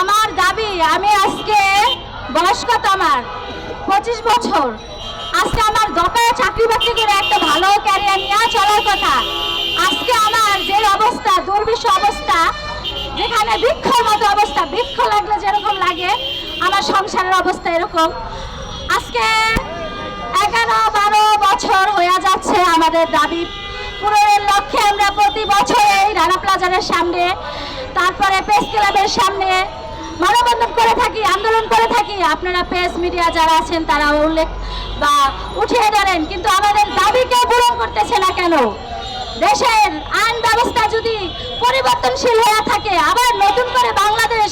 আমার দাবি, আমি আজকে বয়স কত আমার, পঁচিশ বছর। আজকে আমার দপায় চাকরি বাকরি করে একটা ভালো ক্যারিয়ার নিয়ে চলার কথা। আজকে আমার যে অবস্থা দুর্বিষ অবস্থা, যেখানে বৃক্ষর মতো অবস্থা, বৃক্ষ লাগলে যেরকম লাগে, আমার সংসারের অবস্থা এরকম। আজকে এগারো বারো বছর হয়ে যাচ্ছে আমাদের দাবি। পূরণের লক্ষ্যে আমরা প্রতি বছর এই রানা প্লাজারের সামনে, তারপরে প্রেস ক্লাবের সামনে মানববন্ধন করে থাকি, আন্দোলন করে থাকি। আপনারা প্রেস মিডিয়া যারা আছেন, তারা উল্লেখ বা উঠিয়ে ধরেন, কিন্তু আমাদের দাবিকে পূরণ করতেছে না কেন? দেশের আইন ব্যবস্থা যদি পরিবর্তনশীল হয়ে থাকে, আবার নতুন করে বাংলাদেশ,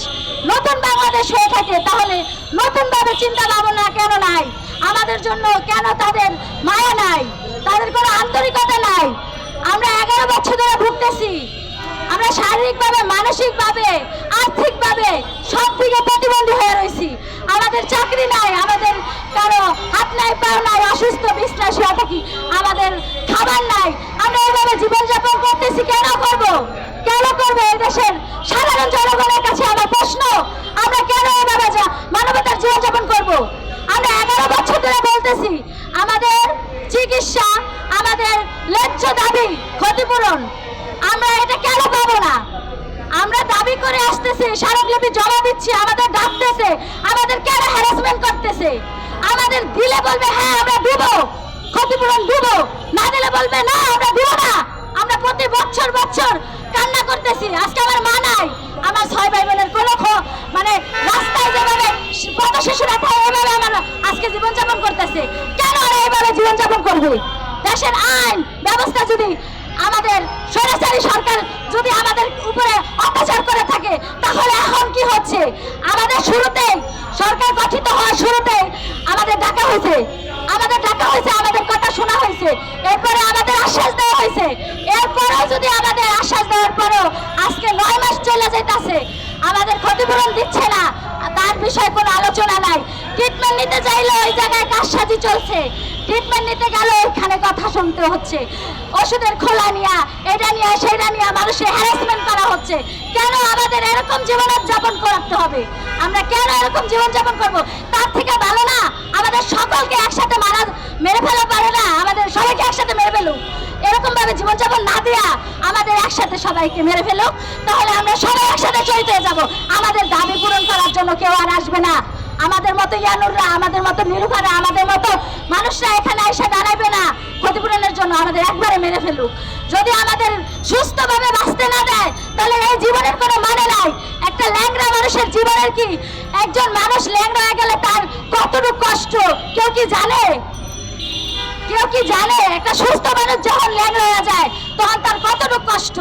নতুন বাংলাদেশ হয়ে থাকে, তাহলে নতুনভাবে চিন্তা ভাবনা কেন নাই? আমাদের জন্য কেন তাদের মায়া নাই? তাদের কোনো আন্তরিকতা নাই? আমরা এগারো বছর ধরে ভুগতেছি। আমরা শারীরিকভাবে, মানসিকভাবে আর্থিকভাবে সব থেকে প্রতিবন্ধী হয়ে রয়েছি। আমাদের চাকরি নাই, আমাদের কারও হাত নাই পাও নাই, অসুস্থ বিশ্বাস হয়ে থাকি আমাদের খাবার নাই। আমরা এইভাবে জীবনযাপন করতেছি, কেন করব? কেন করবে এই দেশের সাধারণ জনগণের কাছে আমার প্রশ্ন, আমরা কেন এভাবে মানবতার জীবনযাপন করব? আমরা এগারো বছর ধরে বলতেছি, আমাদের চিকিৎসা, আমাদের ন্যায্য দাবি ক্ষতিপূরণ আমরা এটা কেন পাবো না আমরা দাবি করে আসতেছি, স্মারকলিপি জমা দিচ্ছি, আমাদের ডাকতেছে আমাদের কেন হ্যারাসমেন্ট করতেছে। আমাদের দিলে বলবে হ্যাঁ আমরা দিব ক্ষতিপূরণ দিব না দিলে বলবে, না, আমরা দিব না। আমরা প্রতি বছর বছর কান্না করতেছি। আজকে আমার মা নাই। আমার ছয় ভাই বোনের কোনো মানে রাস্তায় যেভাবে কত শিশুরা থাকে এভাবে আমার আজকে জীবনযাপন করতেছে। কেন ওরা এইভাবে জীবনযাপন করবে? দেশের আইন ব্যবস্থা যদি আমাদের সরাসরি সরকার যদি আমাদের উপরে অত্যাচার তাহলে এখন কি হচ্ছে? আমাদের শুরুতেই সরকার গঠিত হওয়ার শুরুতেই আমাদের ডাকা হয়েছে। আমাদের ডাকা হয়েছে, আমাদের কথা শোনা হয়েছে। এরপরে আমাদের আশ্বাস দেওয়া হয়েছে। এরপরেও যদি আমাদের আশ্বাস দেওয়ার পরেও আজকে নয় মাস চলে যেতেছে, আমাদের ক্ষতিপূরণ দিচ্ছে না, তার বিষয়ে কোনো আলোচনা নাই। ট্রিটমেন্ট নিতে চাইলে ওই জায়গায় কারসাজি চলছে। ট্রিটমেন্ট নিতে গেলে ওইখানে কথা শুনতে হচ্ছে। ওষুধের খোলা নিয়া, এটা নিয়ে, সেটা নিয়ে মানুষের হ্যারাসমেন্ট করা হচ্ছে। কেন আমাদের এরকম জীবন যাপন করতে হবে? আমরা কেন এরকম জীবন যাপন করব? তার থেকে ভালো না, আমাদের সকলকে একসাথে মারা, মেরে ফেলা পারে না, আমাদের সবাইকে একসাথে মেরে ফেলুক। এরকম ভাবে জীবনযাপন না দেয়া আমাদের একসাথে সবাইকে মেরে ফেলুক, তাহলে আমরা সবাই একসাথে হয়ে যাব। আমাদের দাবি পূরণ করার জন্য কেউ আর আসবে না। আমাদের মতো ইয়ানুররা, আমাদের মতো নিরুফারা আমাদের মতো মানুষরা এখানে এসে দাঁড়াবে না ক্ষতিপূরণের জন্য। আমাদের একবারে মেরে ফেলুক। যদি আমাদের সুস্থভাবে বাঁচতে না দেয়, তাহলে এই জীবনের কোনো মানে নাই। একটা ল্যাংরা মানুষের জীবনের কি? একজন মানুষ ল্যাংরা হয়ে গেলে তার কতটুকু কষ্ট? কেউ কি জানে? কেউ কি জানে একটা সুস্থ মানুষ যখন ল্যাংড়া হয়ে যায়, তখন তার কতটুকু কষ্ট?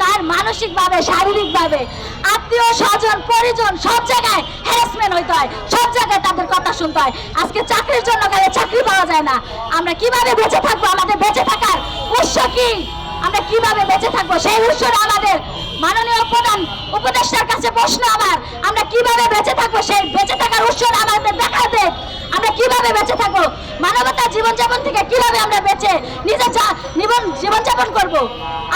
তার মানসিক ভাবে শারীরিক ভাবে আত্মীয়, স্বজন, পরিজন, সব জায়গায় হ্যারাসমেন্ট হইতে হয়। সব জায়গায় তাদের কথা শুনতে হয়। আজকে চাকরির জন্য গেলে চাকরি পাওয়া যায় না। আমরা কীভাবে বেঁচে থাকব? আমাদের বেঁচে থাকার উৎস কি? আমরা কীভাবে বেঁচে থাকব? সেই উৎসটা আমাদের মাননীয় প্রধান উপদেষ্টার কাছে প্রশ্ন আমার। আমরা কীভাবে বেঁচে থাকব? সেই বেঁচে থাকার উৎসটা আমাদের দেখা দেখ আমরা কীভাবে বেঁচে থাকব? মানবতার জীবনযাপন থেকে কীভাবে আমরা বেঁচে নিজের যা- জীবন, জীবনযাপন করব?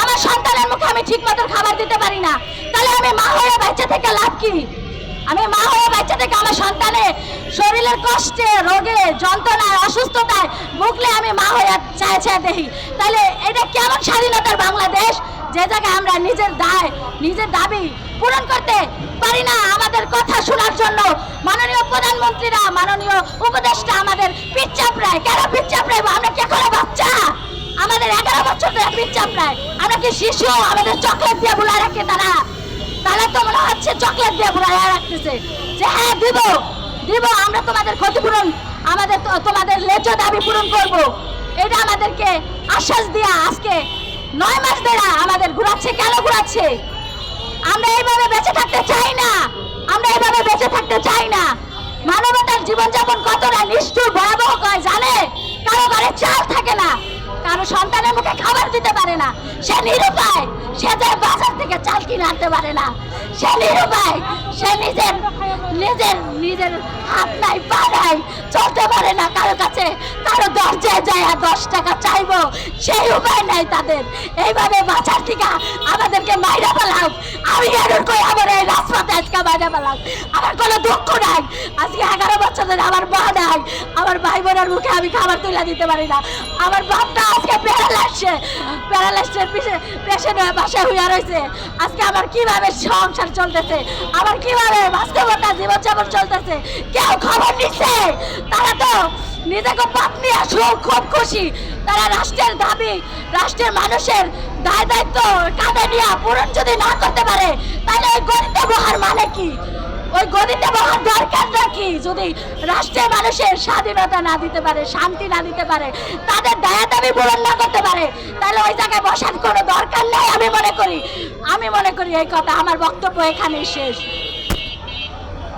আমার সন্তানের মুখে আমি ঠিক মতো খাবার দিতে পারি না। তাহলে আমি মা হয়ে বাচ্চা থেকে লাভ কি? আমি মা হয়ে বাচ্চা থেকে আমার সন্তানের শরীরের কষ্টে, রোগে, যন্ত্রণায়, অসুস্থতায় ভুগলে আমি মা হয়ে চায় চায় দেখি তাহলে এটা কেমন স্বাধীনতার বাংলাদেশ? যে আমরা নিজের দায়, নিজের দাবি পূরণ করতে পারি না, আমাদের কথা শোনার জন্য মাননীয় প্রধানমন্ত্রীরা, মাননীয় উপদেষ্টা আমাদের পিচ্চাপ রায় কেন পিচ্চাপ রায় আমরা কে এখনও বাচ্চা? আমাদের এগারো বছর ধরে পিচ্চাপ রায় আমরা কি শিশু? আমাদের চকলেট দিয়ে বুলায় রাখে তারা? তাহলে তো মনে হচ্ছে চকলেট দিয়ে বুলায় রাখতেছে। যে হ্যাঁ দিব দিব, আমরা তোমাদের ক্ষতিপূরণ, আমাদের তোমাদের ন্যায্য দাবি পূরণ করব। এটা আমাদেরকে আশ্বাস দিয়া আজকে নয় মাস ধরে আমাদের ঘুরাচ্ছে, কেন ঘুরাচ্ছে? আমরা এইভাবে বেঁচে থাকতে চাই না। আমরা এইভাবে বেঁচে থাকতে চাই না। মানবতার জীবনযাপন কতটা নিষ্ঠুর, ভয়াবহ হয় জানে? কারও ঘরে চাল থাকে না। কারও সন্তানের মুখে খাবার দিতে পারে না। সে নিরুপায়। সে যায় বাজার থেকে চাল কিনে আনতে পারে না। সে নিরুপায়, সে নিজের নিজের নিজের হাত নাই, পা নাই, চলতে পারে না কারও কাছে। কারও দরজায় যায় আর দশ টাকা চাইব, সেই উপায় নাই তাদের। এইভাবে বাঁচার থেকে আমাদেরকে মাইরা ফেলাও। আমি এর কই আমার এই রাজপথে আজকে বাইরে পেলাম আমার কোনো দুঃখ নাই। আজকে এগারো বছর ধরে আমার মা নাই। আমার ভাই বোনের মুখে আমি খাবার তুলে দিতে পারি না। আমার বাপটা আজকে প্যারালাইসে, প্যারালাইসের পেশেন্ট বাসায় হইয়া রয়েছে আজকে আমার কীভাবে সংসার চলতেছে? আবার কীভাবে বাস্তবতা জীবনযাপন চলতেছে? কেউ খবর নিচ্ছে? তারা তো নিজেকে পাপ নিয়ে সুখ, খুব খুশি। তারা রাষ্ট্রের দাবি, রাষ্ট্রের মানুষের দায় দায়িত্ব কাঁধে নিয়ে পূরণ যদি না করতে পারে, তাহলে গরিব ব্যবহার বহার মানে কি? ওই গদিতে বসার দরকার কি যদি রাষ্ট্রের মানুষের স্বাধীনতা না দিতে পারে, শান্তি না দিতে পারে, তাদের দায়া দাবি পূরণ না করতে পারে, তাহলে ওই জায়গায় বসার কোনো দরকার নেই আমি মনে করি। আমি মনে করি এই কথা, আমার বক্তব্য এখানেই শেষ।